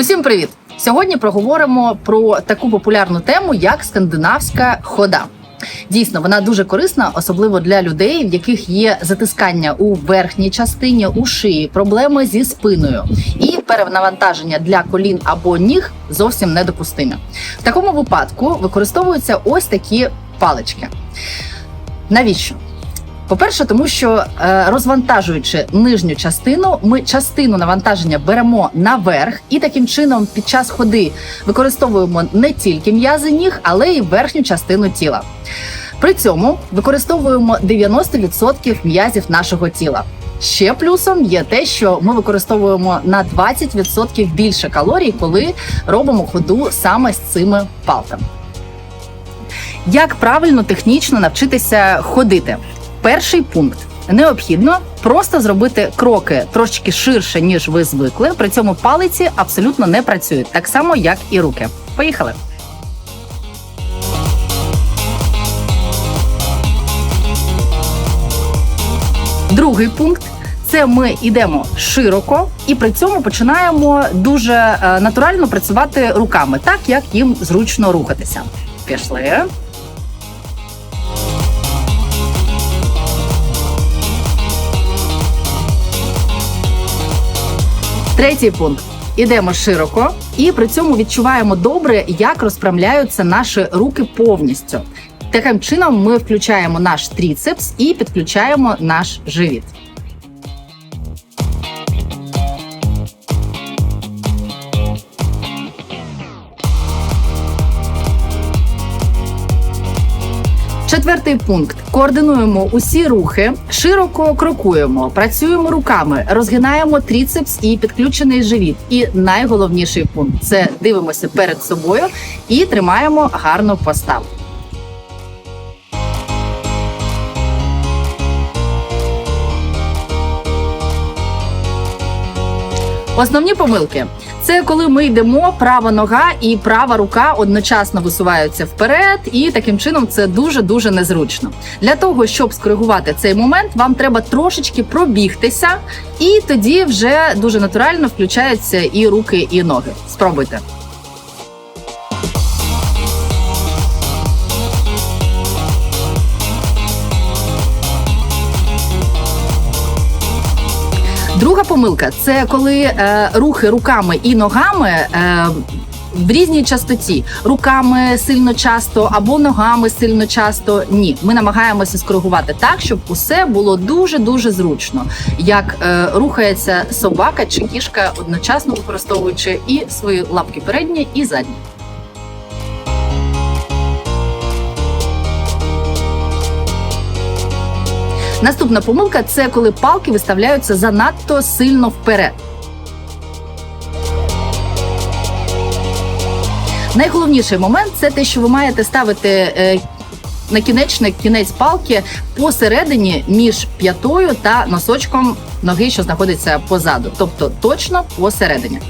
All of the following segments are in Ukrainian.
Усім привіт! Сьогодні проговоримо про таку популярну тему, як скандинавська хода. Дійсно, вона дуже корисна, особливо для людей, в яких є затискання у верхній частині, у шиї, проблеми зі спиною і перенавантаження для колін або ніг зовсім недопустиме. В такому випадку використовуються ось такі палички. Навіщо? По-перше, тому що е, розвантажуючи нижню частину, ми частину навантаження беремо наверх, і таким чином під час ходи використовуємо не тільки м'язи ніг, але й верхню частину тіла. При цьому використовуємо 90% м'язів нашого тіла. Ще плюсом є те, що ми використовуємо на 20% більше калорій, коли робимо ходу саме з цими палками. Як правильно технічно навчитися ходити? Перший пункт. Необхідно просто зробити кроки трошки ширше, ніж ви звикли. При цьому палиці абсолютно не працюють, так само як і руки. Поїхали. Другий пункт це ми йдемо широко і при цьому починаємо дуже е, натурально працювати руками, так як їм зручно рухатися. Пішли. Третій пункт. Ідемо широко і при цьому відчуваємо добре, як розправляються наші руки повністю. Таким чином ми включаємо наш тріцепс і підключаємо наш живіт. Четвертий пункт: координуємо усі рухи, широко крокуємо, працюємо руками, розгинаємо тріцепс і підключений живіт. І найголовніший пункт це дивимося перед собою і тримаємо гарну поставу. Основні помилки це коли ми йдемо, права нога і права рука одночасно висуваються вперед, і таким чином це дуже дуже незручно. Для того щоб скоригувати цей момент, вам треба трошечки пробігтися, і тоді вже дуже натурально включаються і руки, і ноги. Спробуйте. Друга помилка це коли е, рухи руками і ногами. Е, в різній частоті руками сильно часто або ногами сильно часто. Ні, ми намагаємося скоригувати так, щоб усе було дуже дуже зручно, як е, рухається собака чи кішка, одночасно використовуючи і свої лапки передні і задні. Наступна помилка це коли палки виставляються занадто сильно вперед. Найголовніший момент це те, що ви маєте ставити е, накінечник кінець палки посередині між п'ятою та носочком ноги, що знаходиться позаду, тобто точно посередині.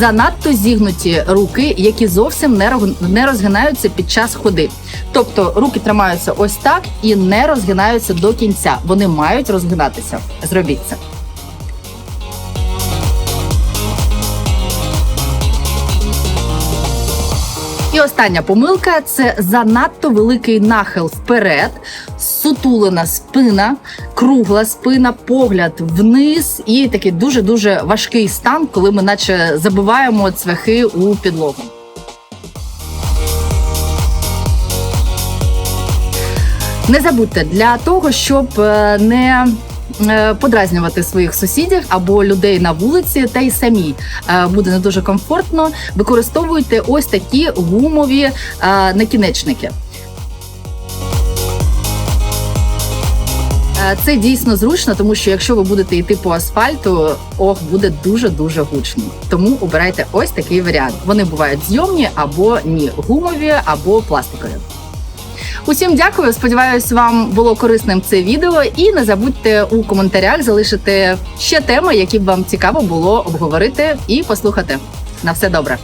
занадто зігнуті руки, які зовсім не розгинаються під час ходи. Тобто руки тримаються ось так і не розгинаються до кінця. Вони мають розгинатися. Зробіть це. І остання помилка це занадто великий нахил вперед, сутулена спина, кругла спина, погляд вниз і такий дуже дуже важкий стан, коли ми наче забиваємо цвяхи у підлогу. Не забудьте для того, щоб е, не е, подразнювати своїх сусідів або людей на вулиці, та й самі е, буде не дуже комфортно. Використовуйте ось такі гумові накінечники. Це дійсно зручно, тому що якщо ви будете йти по асфальту, ох, буде дуже дуже гучно. Тому обирайте ось такий варіант. Вони бувають зйомні або ні, гумові або пластикові. Усім дякую. Сподіваюсь, вам було корисним це відео. І не забудьте у коментарях залишити ще теми, які б вам цікаво було обговорити і послухати. На все добре.